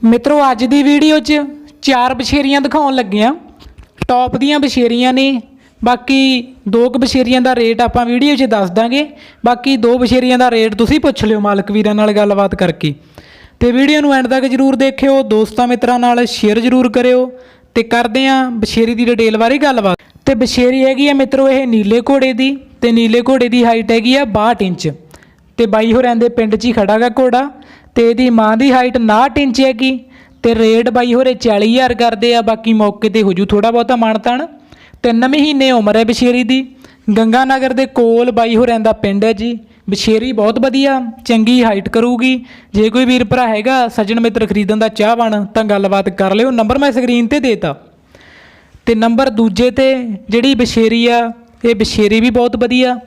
ਮਿੱਤਰੋ, ਅੱਜ ਦੀ ਵੀਡੀਓ 'ਚ ਚਾਰ ਬਛੇਰੀਆਂ ਦਿਖਾਉਣ ਲੱਗਿਆ। ਟੌਪ ਦੀਆਂ ਬਛੇਰੀਆਂ ਨੇ, ਬਾਕੀ ਦੋ ਕੁ ਬਛੇਰੀਆਂ ਦਾ ਰੇਟ ਆਪਾਂ ਵੀਡੀਓ 'ਚ ਦੱਸ ਦਾਂਗੇ। ਬਾਕੀ ਦੋ ਬਛੇਰੀਆਂ ਦਾ ਰੇਟ ਤੁਸੀਂ ਪੁੱਛ ਲਿਓ ਮਾਲਕ ਵੀਰਾਂ ਨਾਲ ਗੱਲਬਾਤ ਕਰਕੇ। ਤੇ ਵੀਡੀਓ ਨੂੰ ਐਂਡ ਤੱਕ ਜਰੂਰ ਦੇਖਿਓ, ਦੋਸਤਾਂ ਮਿੱਤਰਾਂ ਨਾਲ ਸ਼ੇਅਰ ਜਰੂਰ ਕਰਿਓ। ਤੇ ਕਰਦੇ ਆਂ ਬਛੇਰੀ ਦੀ ਡਿਟੇਲ ਬਾਰੇ ਗੱਲਬਾਤ। ਤੇ ਬਛੇਰੀ ਹੈਗੀ ਆ ਮਿੱਤਰੋ, ਇਹ ਨੀਲੇ ਘੋੜੇ ਦੀ ਤੇ ਨੀਲੇ ਘੋੜੇ ਦੀ ਹਾਈਟ ਹੈਗੀ ਆ 62 ਇੰਚ। ਤੇ ਬਾਈ ਹੋਰਾਂ ਦੇ ਪਿੰਡ 'ਚ ਹੀ ਖੜਾ ਗਾ ਘੋੜਾ ਤੇ ਇਹਦੀ ਮਾਂ ਦੀ ਹਾਈਟ 69 ਇੰਚ ਹੈਗੀ ਤੇ ਰੇਟ ਬਾਈ ਹੋਰੇ 40000 ਕਰਦੇ ਆ, ਬਾਕੀ ਮੌਕੇ ਤੇ ਹੋਜੂ ਥੋੜਾ ਬਹੁਤਾ ਮਾਨਤਾਨ ਤਿੰਨ ਮਹੀਨੇ ਉਮਰ ਹੈ ਬਸ਼ੇਰੀ ਦੀ। ਗੰਗਾ ਨਗਰ ਦੇ ਕੋਲ ਬਾਈ ਹੋਰਾਂ ਦਾ ਪਿੰਡ ਹੈ ਜੀ। ਬਸ਼ੇਰੀ ਬਹੁਤ ਵਧੀਆ, ਚੰਗੀ ਹਾਈਟ ਕਰੂਗੀ। ਜੇ ਕੋਈ ਵੀਰ ਭਰਾ ਹੈਗਾ, ਸੱਜਣ ਮਿੱਤਰ ਖਰੀਦਣ ਦਾ ਚਾਹਵਾਨ ਤਾਂ ਗੱਲਬਾਤ ਕਰ ਲਿਓ। ਨੰਬਰ ਮੈਂ ਸਕਰੀਨ ਤੇ ਦੇਤਾ। ਤੇ ਨੰਬਰ ਦੂਜੇ ਤੇ ਜਿਹੜੀ ਬਸ਼ੇਰੀ ਆ, ਇਹ ਬਸ਼ੇਰੀ ਵੀ ਬਹੁਤ ਵਧੀਆ।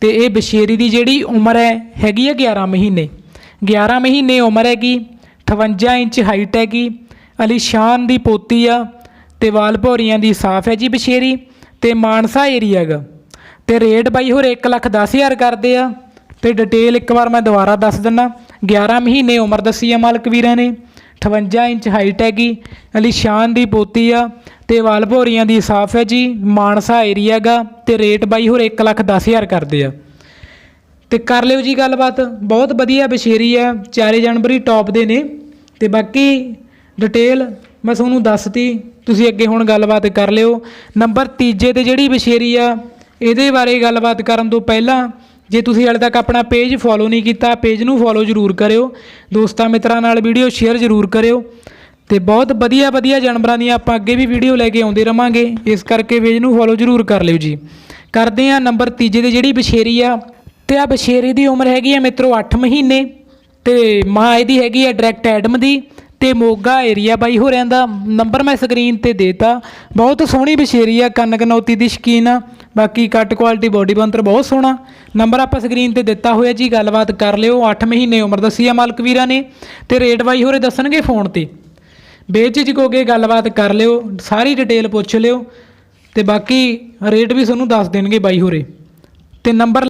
ਤੇ ਇਹ ਬਸ਼ੇਰੀ ਦੀ ਜਿਹੜੀ ਉਮਰ ਹੈ, ਹੈਗੀ ਆ 11 ਮਹੀਨੇ। 11 ਮਹੀਨੇ ਉਮਰ ਹੈਗੀ 58 ਇੰਚ ਹਾਈਟ ਹੈਗੀ ਅਲੀਸ਼ਾਨ ਦੀ ਪੋਤੀ ਆ ਤੇ ਵਾਲ ਭੌਰੀਆਂ ਦੀ ਸਾਫ਼ ਹੈ ਜੀ ਬਸ਼ੇਰੀ ਤੇ ਮਾਨਸਾ ਏਰੀਆ ਹੈਗਾ। ਤੇ ਰੇਟ ਬਾਈ ਹੋਰ 1 ਲੱਖ 10 ਹਜ਼ਾਰ ਕਰਦੇ ਆ। ਤੇ ਡਿਟੇਲ ਇੱਕ ਵਾਰ ਮੈਂ ਦੁਬਾਰਾ ਦੱਸ ਦਿੰਨਾ। 11 ਮਹੀਨੇ ਉਮਰ ਦੱਸੀ ਆ ਮਾਲਕ ਵੀਰਾਂ ਨੇ। 58 ਇੰਚ ਹਾਈਟ ਹੈਗੀ ਅਲੀਸ਼ਾਨ ਦੀ ਪੋਤੀ ਆ ਤੇ ਵਾਲ ਭੋਰੀਆਂ ਦੀ ਸਾਫ਼ ਹੈ ਜੀ, ਮਾਨਸਾ ਏਰੀਆ ਗਾ ਤੇ ਰੇਟ ਬਾਈ ਹੋਰ 1 ਲੱਖ 10 ਹਜ਼ਾਰ ਕਰਦੇ ਆ। ਤੇ ਕਰ ਲਿਓ ਜੀ ਗੱਲਬਾਤ, ਬਹੁਤ ਵਧੀਆ ਬਸ਼ੇਰੀ ਆ ਚਾਰੇ ਜਨਵਰੀ ਟੌਪ ਦੇ ਨੇ। ਤੇ ਬਾਕੀ ਡਿਟੇਲ ਮੈਂ ਤੁਹਾਨੂੰ ਦੱਸਤੀ, ਤੁਸੀਂ ਅੱਗੇ ਹੁਣ ਗੱਲਬਾਤ ਕਰ ਲਿਓ। ਨੰਬਰ ਤੀਜੇ ਤੇ ਜਿਹੜੀ ਬਸ਼ੇਰੀ ਆ, ਇਹਦੇ ਬਾਰੇ ਗੱਲਬਾਤ ਕਰਨ ਤੋਂ ਪਹਿਲਾਂ ਜੇ ਤੁਸੀਂ ਹਾਲੇ ਤੱਕ ਆਪਣਾ ਪੇਜ ਫੋਲੋ ਨਹੀਂ ਕੀਤਾ ਪੇਜ ਨੂੰ ਫੋਲੋ ਜ਼ਰੂਰ ਕਰਿਓ। ਦੋਸਤਾਂ ਮਿੱਤਰਾਂ ਨਾਲ ਵੀਡੀਓ ਸ਼ੇਅਰ ਜ਼ਰੂਰ ਕਰਿਓ। ਤੇ ਬਹੁਤ ਵਧੀਆ ਵਧੀਆ ਜਾਨਵਰਾਂ ਦੀਆਂ ਆਪਾਂ ਅੱਗੇ ਵੀ ਵੀਡੀਓ ਲੈ ਕੇ ਆਉਂਦੇ ਰਵਾਂਗੇ। ਇਸ ਕਰਕੇ ਪੇਜ ਨੂੰ ਫੋਲੋ ਜ਼ਰੂਰ ਕਰ ਲਿਓ ਜੀ। ਕਰਦੇ ਆ ਨੰਬਰ ਤੀਜੇ ਦੀ ਜਿਹੜੀ ਬਛੇਰੀ ਆ, ਤੇ ਆ ਬਸ਼ੇਰੀ ਦੀ ਉਮਰ ਹੈਗੀ ਆ ਮਿੱਤਰੋ 8 ਮਹੀਨੇ, ਤੇ ਮਾਂ ਇਹਦੀ ਹੈਗੀ ਆ ਡਾਇਰੈਕਟ ਐਡਮ ਦੀ, ਤੇ ਮੋਗਾ ਏਰੀਆ ਬਾਈ ਹੋਰਿਆਂ ਦਾ। ਨੰਬਰ ਮੈਂ ਸਕਰੀਨ ਤੇ ਦੇਤਾ ਬਹੁਤ ਸੋਹਣੀ ਬਸ਼ੇਰੀ ਆ ਕੰਨ ਕਨੌਤੀ ਦੀ ਸ਼ਕੀਨ ਆ। ਬਾਕੀ ਕੱਟ ਕੁਆਲਿਟੀ ਬੋਡੀ ਬੰਤਰ ਬਹੁਤ ਸੋਹਣਾ। ਨੰਬਰ ਆਪਾਂ ਸਕਰੀਨ ਤੇ ਦਿੱਤਾ ਹੋਇਆ ਜੀ, ਗੱਲਬਾਤ ਕਰ ਲਿਓ। 8 ਮਹੀਨੇ ਉਮਰ ਦੱਸੀ ਆ ਮਾਲਕ ਵੀਰਾਂ ਨੇ। ਤੇ ਰੇਟ ਬਾਈ ਹੋਰੇ ਦੱਸਣਗੇ ਫੋਨ ਤੇ। ਬੇਝਿਜਕ ਹੋ ਕੇ ਗੱਲਬਾਤ ਕਰ ਲਿਓ, ਸਾਰੀ ਡਿਟੇਲ ਪੁੱਛ ਲਿਓ ਤੇ ਬਾਕੀ ਰੇਟ ਵੀ ਤੁਹਾਨੂੰ ਦੱਸ ਦੇਣਗੇ ਬਾਈ ਹੋਰੇ। ਤੇ ਨੰਬਰ